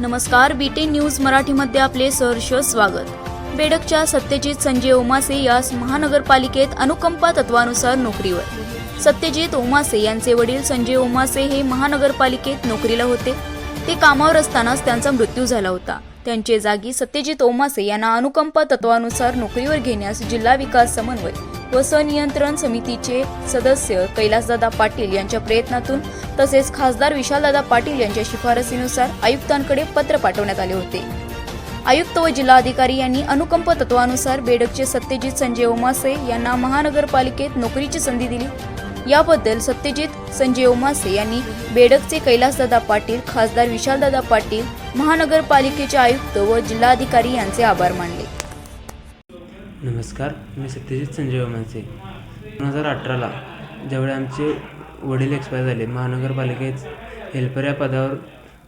नमस्कार BT news मराठीमध्ये आपले सहर्ष स्वागत. बेडकच्या सत्यजित संजय ओमासे यास महानगरपालिकेत अनुकंपा तत्वानुसार नोकरीवर. सत्यजित ओमासे यांचे वडील संजय ओमासे हे महानगरपालिकेत नोकरीला होते. ते कामावर असतानाच त्यांचा मृत्यू झाला होता. त्यांचे जागी सत्यजित ओमासे यांना अनुकंपा तत्वानुसार नोकरीवर घेण्यास जिल्हा विकास समन्वय व सनियंत्रण समितीचे सदस्य कैलासदादा पाटील यांच्या प्रयत्नातून तसेच खासदार विशालदादा पाटील यांच्या शिफारसीनुसार आयुक्तांकडे पत्र पाठवण्यात आले होते. आयुक्त व जिल्हाधिकारी यांनी अनुकंप तत्वानुसार बेडकचे सत्यजित संजय ओमासे यांना महानगरपालिकेत नोकरीची संधी दिली. याबद्दल सत्यजित संजय ओमासे यांनी बेडकचे कैलासदादा पाटील खासदार विशालदादा पाटील महानगरपालिकेचे आयुक्त व जिल्हाधिकारी यांचे आभार मानले. नमस्कार मी सत्यजित संजय ओमांचे दोन हजार अठराला ज्यावेळी आमचे वडील एक्सपायर झाले महानगरपालिकेत हेल्पर या पदावर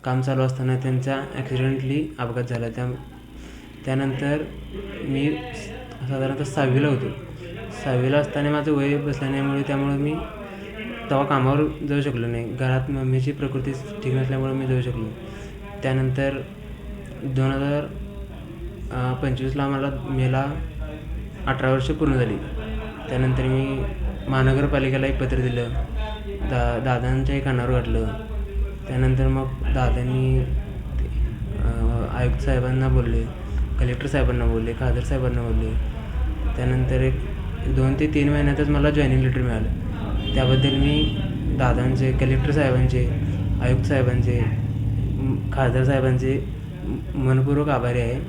काम चालू असताना त्यांचा ॲक्सिडेंटली अपघात झाला. त्या त्यानंतर मी साधारणतः सहावीला होतो. सहावीला असताना माझं वय बसल्यामुळे त्यामुळे मी तेव्हा कामावर जाऊ शकलो नाही. घरात मम्मीची प्रकृती ठीक नसल्यामुळे मी जाऊ शकलो त्यानंतर दोन हजार पंचवीसला मला मेला अठरा वर्ष पूर्ण झाली. त्यानंतर मी महानगरपालिकेला एक पत्र दिलं. दा दादांच्याही कानावर घातलं त्यानंतर मग दादांनी आयुक्त साहेबांना बोलले कलेक्टर साहेबांना बोलले खासदार साहेबांना बोलले. त्यानंतर एक दोन ते तीन महिन्यातच मला जॉईनिंग लेटर मिळालं. त्याबद्दल मी दादांचे कलेक्टर साहेबांचे आयुक्त साहेबांचे खासदार साहेबांचे मनपूर्वक आभारी आहे.